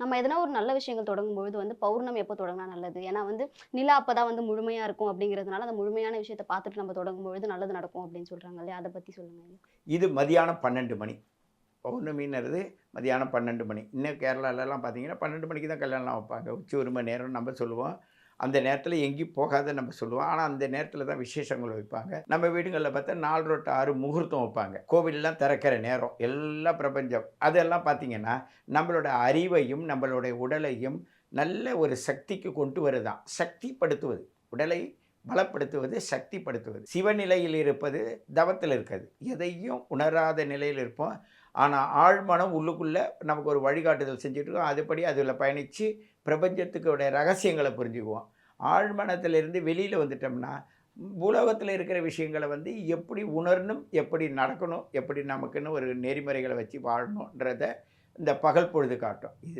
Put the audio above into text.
நம்ம எதனா ஒரு நல்ல விஷயங்கள் தொடங்கும்பொழுது வந்து பௌர்ணமி எப்போ தொடங்கினா நல்லது? ஏன்னா வந்து நிலா அப்பதான் வந்து முழுமையாக இருக்கும் அப்படிங்கிறதுனால அந்த முழுமையான விஷயத்தை பார்த்துட்டு நம்ம தொடங்கும்பொழுது நல்லது நடக்கும் அப்படின்னு சொல்கிறாங்க இல்லையா? அதை பற்றி சொல்லுங்கள் இது மதியானம் பன்னெண்டு மணி. பௌர்ணமின்றது மதியானம் பன்னெண்டு மணி. இன்னும் கேரளாலலாம் பார்த்தீங்கன்னா பன்னெண்டு மணிக்கு தான் கல்யாணம் வைப்பாங்க. உச்சி ஒரு மணி நேரம் நம்ம சொல்லுவோம். அந்த நேரத்தில் எங்கேயும் போகாத நம்ம சொல்லுவோம். ஆனால் அந்த நேரத்தில் தான் விசேஷங்கள் வைப்பாங்க. நம்ம வீடுகளில் பார்த்தா நாலு ரோட்டு ஆறு முகூர்த்தம் வைப்பாங்க. கோவிலெலாம் திறக்கிற நேரம். எல்லா பிரபஞ்சம். அதெல்லாம் பார்த்தீங்கன்னா நம்மளோட அறிவையும் நம்மளுடைய உடலையும் நல்ல ஒரு சக்திக்கு கொண்டு வருதான். சக்திப்படுத்துவது. உடலை பலப்படுத்துவது சக்திப்படுத்துவது. சிவநிலையில் இருப்பது தவத்தில் இருக்காது. எதையும் உணராத நிலையில் இருப்போம். ஆனால் ஆழ்மனம் உள்ளுக்குள்ளே நமக்கு ஒரு வழிகாட்டுதல் செஞ்சுட்ருக்கோம். அதுபடி அதில் பயணித்து பிரபஞ்சத்துக்குடைய ரகசியங்களை புரிஞ்சுக்குவோம். ஆழ்மனத்திலிருந்து வெளியில் வந்துட்டோம்னா உலகத்தில் இருக்கிற விஷயங்களை வந்து எப்படி உணரணும் எப்படி நடக்கணும் எப்படி நமக்குன்னு ஒரு நெறிமுறைகளை வச்சு வாழணுன்றத இந்த பகல் பொழுது காட்டும். இது